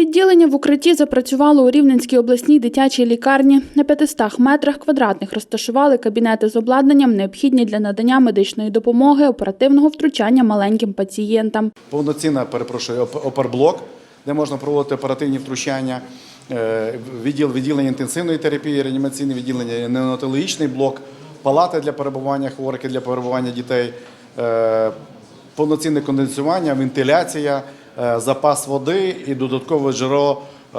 Відділення в укритті запрацювало у Рівненській обласній дитячій лікарні. На 500 метрах квадратних розташували кабінети з обладнанням, необхідні для надання медичної допомоги, оперативного втручання маленьким пацієнтам. повноцінна, перепрошую, оп- оперблок, де можна проводити оперативні втручання, е, відділ відділення інтенсивної терапії, реанімаційне відділення, неонатологічний блок, палати для перебування хворих для перебування дітей, е, повноцінне конденсування, вентиляція, запас води і додаткове джерело е,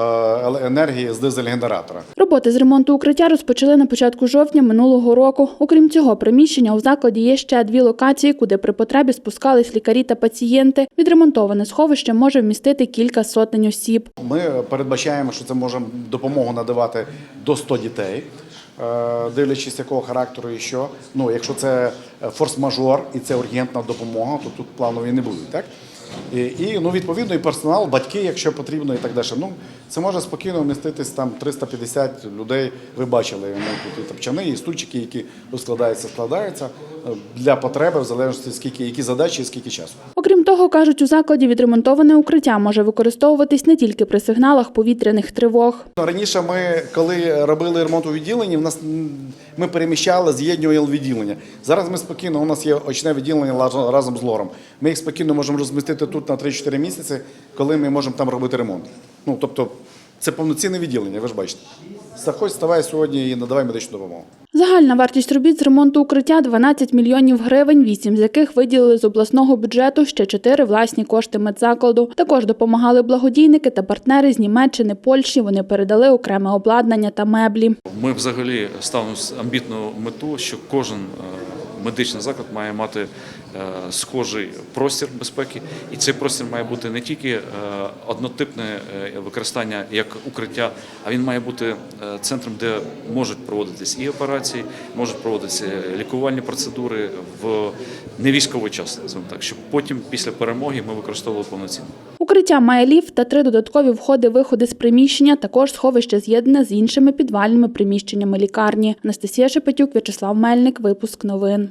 енергії з дизель-генератора. Роботи з ремонту укриття розпочали на початку жовтня минулого року. Окрім цього, приміщення у закладі є ще дві локації, куди при потребі спускались лікарі та пацієнти. Відремонтоване сховище може вмістити кілька сотень осіб. Ми передбачаємо, що це може допомогу надавати до 100 дітей, е, дивлячись якого характеру і що. Ну, якщо це форс-мажор і це ургентна допомога, то тут планові не будуть, так? І, і ну, відповідно, і персонал, батьки, якщо потрібно, і так далі. Ну, це може спокійно вміститись там 350 людей. Ви бачили, ну, тут і топчани, і стульчики, які розкладаються, складаються е, для потреби, в залежності скільки, які задачі і скільки часу. Окрім того, кажуть, у закладі відремонтоване укриття може використовуватись не тільки при сигналах повітряних тривог. Ну, Раніше ми, коли робили ремонт у відділенні, в нас ми переміщали, з'єднували відділення. Зараз ми спокійно, у нас є очне відділення разом з лором. Ми їх спокійно можемо розмістити тут на 3-4 місяці, коли ми можемо там робити ремонт. Ну, тобто, це повноцінне відділення, ви ж бачите. Заходь, ставай сьогодні і надавай медичну допомогу. Загальна вартість робіт з ремонту укриття 12 мільйонів гривень, 8 з яких виділили з обласного бюджету, ще 4 – власні кошти медзакладу. Також допомагали благодійники та партнери з Німеччини, Польщі. Вони передали окреме обладнання та меблі. Ми взагалі ставимо амбітну мету, що кожен е, медичний заклад має мати е, схожий простір безпеки, і цей простір має бути не тільки е, однотипне е, використання як укриття, а він має бути центром, де можуть проводитись і операції, можуть проводитися лікувальні процедури в невійськовий час, так, щоб потім після перемоги ми використовували повноцінно. Укриття має ліфт та три додаткові входи-виходи з приміщення. Також сховище з'єднане з іншими підвальними приміщеннями лікарні. Анастасія Шепетюк, В'ячеслав Мельник. Випуск новин.